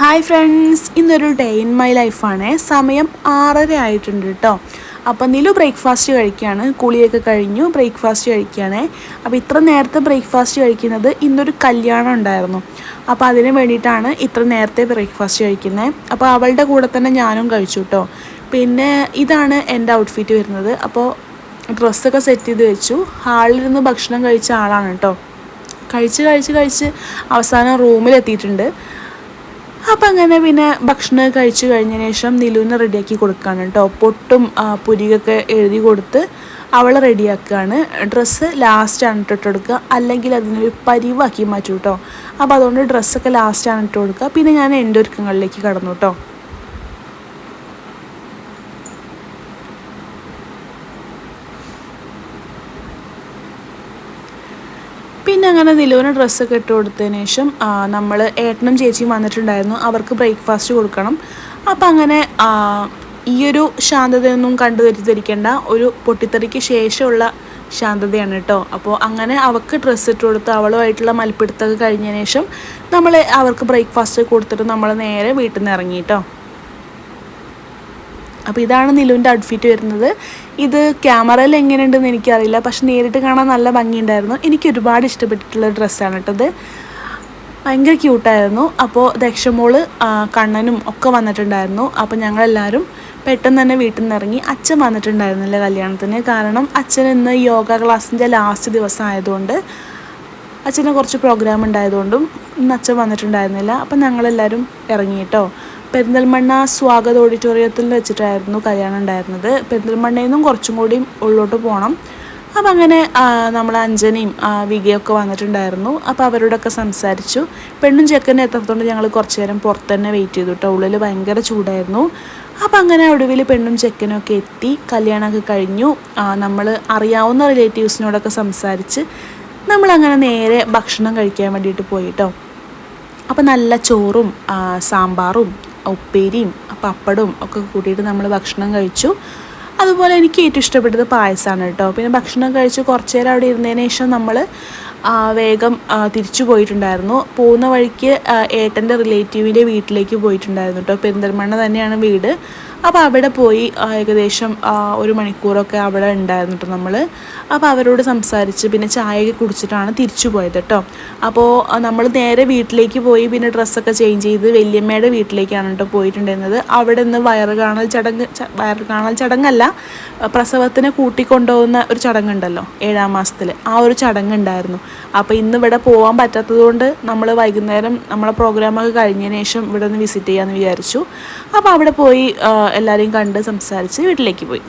Hi friends ഇന്നൊരു day in my ലൈഫാണ് സമയം ആറര ആയിട്ടുണ്ട് കേട്ടോ അപ്പം നിലു ബ്രേക്ക്ഫാസ്റ്റ് കഴിക്കുകയാണ് കുളിയൊക്കെ കഴിഞ്ഞു ബ്രേക്ക്ഫാസ്റ്റ് കഴിക്കുകയാണ് അപ്പോൾ ഇത്ര നേരത്തെ ബ്രേക്ക്ഫാസ്റ്റ് കഴിക്കുന്നത് ഇന്നൊരു കല്യാണം ഉണ്ടായിരുന്നു. അപ്പോൾ അതിന് വേണ്ടിയിട്ടാണ് ഇത്ര നേരത്തെ ബ്രേക്ക്ഫാസ്റ്റ് കഴിക്കുന്നത് അപ്പോൾ അവളുടെ കൂടെ തന്നെ ഞാനും കഴിച്ചു കേട്ടോ പിന്നെ ഇതാണ് എന്റെ ഔട്ട്ഫിറ്റ് വരുന്നത്. അപ്പോൾ ഡ്രസ്സൊക്കെ സെറ്റ് ചെയ്ത് വെച്ചു. ഹാളിലിരുന്ന് ഭക്ഷണം കഴിച്ച ആളാണ് കേട്ടോ കഴിച്ച് കഴിച്ച് കഴിച്ച് അവസാനം റൂമിലെത്തിയിട്ടുണ്ട് അപ്പം അങ്ങനെ പിന്നെ ഭക്ഷണം കഴിച്ചു കഴിഞ്ഞതിന് ശേഷം നിലുവിനെ റെഡിയാക്കി കൊടുക്കുകയാണ് കേട്ടോ. പൊട്ടും പുരികൊക്കെ എഴുതി കൊടുത്ത് അവളെ റെഡിയാക്കുകയാണ് ഡ്രസ്സ് ലാസ്റ്റാണ് ഇട്ടിട്ട് കൊടുക്കുക. അല്ലെങ്കിൽ അതിനൊരു പരിവാക്കി മാറ്റും കേട്ടോ. അപ്പോൾ അതുകൊണ്ട് ഡ്രസ്സൊക്കെ ലാസ്റ്റാണ് ഇട്ട് കൊടുക്കുക. പിന്നെ ഞാൻ എന്റെ ഒരുക്കങ്ങളിലേക്ക് കടന്നു കേട്ടോ. പിന്നെ അങ്ങനെ നിലവിന് ഡ്രസ്സൊക്കെ ഇട്ട് കൊടുത്തതിന് ശേഷം നമ്മൾ ഏട്ടനും ചേച്ചിയും വന്നിട്ടുണ്ടായിരുന്നു. അവർക്ക് ബ്രേക്ക്ഫാസ്റ്റ് കൊടുക്കണം. അപ്പം അങ്ങനെ ഈ ഒരു ശാന്തതയൊന്നും കണ്ടു തെറ്റിദ്ധരിക്കേണ്ട. ഒരു പൊട്ടിത്തെറിക്ക് ശേഷമുള്ള ശാന്തതയാണ് കേട്ടോ. അപ്പോൾ അങ്ങനെ അവൾക്ക് ഡ്രസ്സ് ഇട്ട് കൊടുത്ത് അവളുമായിട്ടുള്ള മൽപ്പിടുത്തൊക്കെ കഴിഞ്ഞതിന് ശേഷം നമ്മൾ അവർക്ക് ബ്രേക്ക്ഫാസ്റ്റ് കൊടുത്തിട്ട് നമ്മൾ നേരെ വീട്ടിൽ നിന്ന് ഇറങ്ങി കേട്ടോ. അപ്പോൾ ഇതാണ് നിലുവിന്റെ ഔട്ട്ഫിറ്റ് വരുന്നത്. ഇത് ക്യാമറയിൽ എങ്ങനെയുണ്ടെന്ന് എനിക്കറിയില്ല. പക്ഷെ നേരിട്ട് കാണാൻ നല്ല ഭംഗിയുണ്ടായിരുന്നു. എനിക്ക് ഒരുപാട് ഇഷ്ടപ്പെട്ടിട്ടുള്ള ഡ്രസ്സാണ് കേട്ടത് ഭയങ്കര ക്യൂട്ടായിരുന്നു അപ്പോൾ ദക്ഷമോൾ കണ്ണനും ഒക്കെ വന്നിട്ടുണ്ടായിരുന്നു. അപ്പോൾ ഞങ്ങളെല്ലാവരും പെട്ടെന്ന് തന്നെ വീട്ടിൽ നിന്ന് ഇറങ്ങി അച്ഛൻ വന്നിട്ടുണ്ടായിരുന്നില്ല കല്യാണത്തിന്. കാരണം അച്ഛൻ ഇന്ന് യോഗ ക്ലാസ്സിന്റെ ലാസ്റ്റ് ദിവസം ആയതുകൊണ്ട് അച്ഛന് കുറച്ച് പ്രോഗ്രാം ഉണ്ടായതുകൊണ്ടും ഇന്ന് അച്ഛൻ വന്നിട്ടുണ്ടായിരുന്നില്ല. അപ്പം ഞങ്ങളെല്ലാവരും ഇറങ്ങിയിട്ടോ പെരിന്തൽമണ്ണ സ്വാഗത ഓഡിറ്റോറിയത്തിൽ വെച്ചിട്ടായിരുന്നു കല്യാണം ഉണ്ടായിരുന്നത്. പെരിന്തൽമണ്ണയിൽ നിന്നും കുറച്ചും കൂടി ഉള്ളോട്ട് പോകണം അപ്പം അങ്ങനെ നമ്മൾ അഞ്ജനയും വികയൊക്കെ വന്നിട്ടുണ്ടായിരുന്നു. അപ്പോൾ അവരോടൊക്കെ സംസാരിച്ചു. പെണ്ണും ചെക്കനും എത്തത്തോണ്ട് ഞങ്ങൾ കുറച്ച് നേരം പുറത്ത് തന്നെ വെയിറ്റ് ചെയ്തു കേട്ടോ ഉള്ളിൽ ഭയങ്കര ചൂടായിരുന്നു. അപ്പം അങ്ങനെ ഒടുവിൽ പെണ്ണും ചെക്കനും ഒക്കെ എത്തി. കല്യാണമൊക്കെ കഴിഞ്ഞു. നമ്മൾ അറിയാവുന്ന റിലേറ്റീവ്സിനോടൊക്കെ സംസാരിച്ച് നമ്മളങ്ങനെ നേരെ ഭക്ഷണം കഴിക്കാൻ വേണ്ടിയിട്ട് പോയിട്ടോ അപ്പോൾ നല്ല ചോറും സാമ്പാറും ഉപ്പേരിയും പപ്പടവും ഒക്കെ കൂട്ടിയിട്ട് നമ്മൾ ഭക്ഷണം കഴിച്ചു. അതുപോലെ എനിക്ക് ഏറ്റവും ഇഷ്ടപ്പെട്ടത് പായസമാണ് കേട്ടോ. പിന്നെ ഭക്ഷണം കഴിച്ച് കുറച്ച് നേരം അവിടെ ഇരുന്നതിന് ശേഷം നമ്മൾ വേഗം തിരിച്ചു പോയിട്ടുണ്ടായിരുന്നു. പോകുന്ന വഴിക്ക് ഏട്ടന്റെ റിലേറ്റീവിന്റെ വീട്ടിലേക്ക് പോയിട്ടുണ്ടായിരുന്നു കേട്ടോ പെരിന്തൽമണ്ണ തന്നെയാണ് വീട്. അപ്പോൾ അവിടെ പോയി ഏകദേശം ഒരു മണിക്കൂറൊക്കെ അവിടെ ഉണ്ടായിരുന്നു കേട്ടോ നമ്മൾ അപ്പോൾ അവരോട് സംസാരിച്ച് പിന്നെ ചായയൊക്കെ കുടിച്ചിട്ടാണ് തിരിച്ചു പോയത് കേട്ടോ അപ്പോൾ നമ്മൾ നേരെ വീട്ടിലേക്ക് പോയി പിന്നെ ഡ്രസ്സൊക്കെ ചേഞ്ച് ചെയ്ത് വല്യമ്മയുടെ വീട്ടിലേക്കാണ് കേട്ടോ പോയിട്ടുണ്ടായിരുന്നത്. അവിടെ നിന്ന് വയറ് കാണൽ ചടങ്ങ് വയറ് കാണൽ ചടങ്ങല്ല പ്രസവത്തിന് കൂട്ടിക്കൊണ്ടുപോകുന്ന ഒരു ചടങ്ങുണ്ടല്ലോ ഏഴാം മാസത്തിൽ ആ ഒരു ചടങ്ങുണ്ടായിരുന്നു. അപ്പോൾ ഇന്ന് ഇവിടെ പോകാൻ പറ്റാത്തത് കൊണ്ട് നമ്മൾ വൈകുന്നേരം നമ്മളെ പ്രോഗ്രാമൊക്കെ കഴിഞ്ഞതിന് ശേഷം ഇവിടെ നിന്ന് വിസിറ്റ് ചെയ്യാമെന്ന് വിചാരിച്ചു. അപ്പോൾ അവിടെ പോയി എല്ലാവരെയും കണ്ട് സംസാരിച്ച് വീട്ടിലേക്ക് പോയി.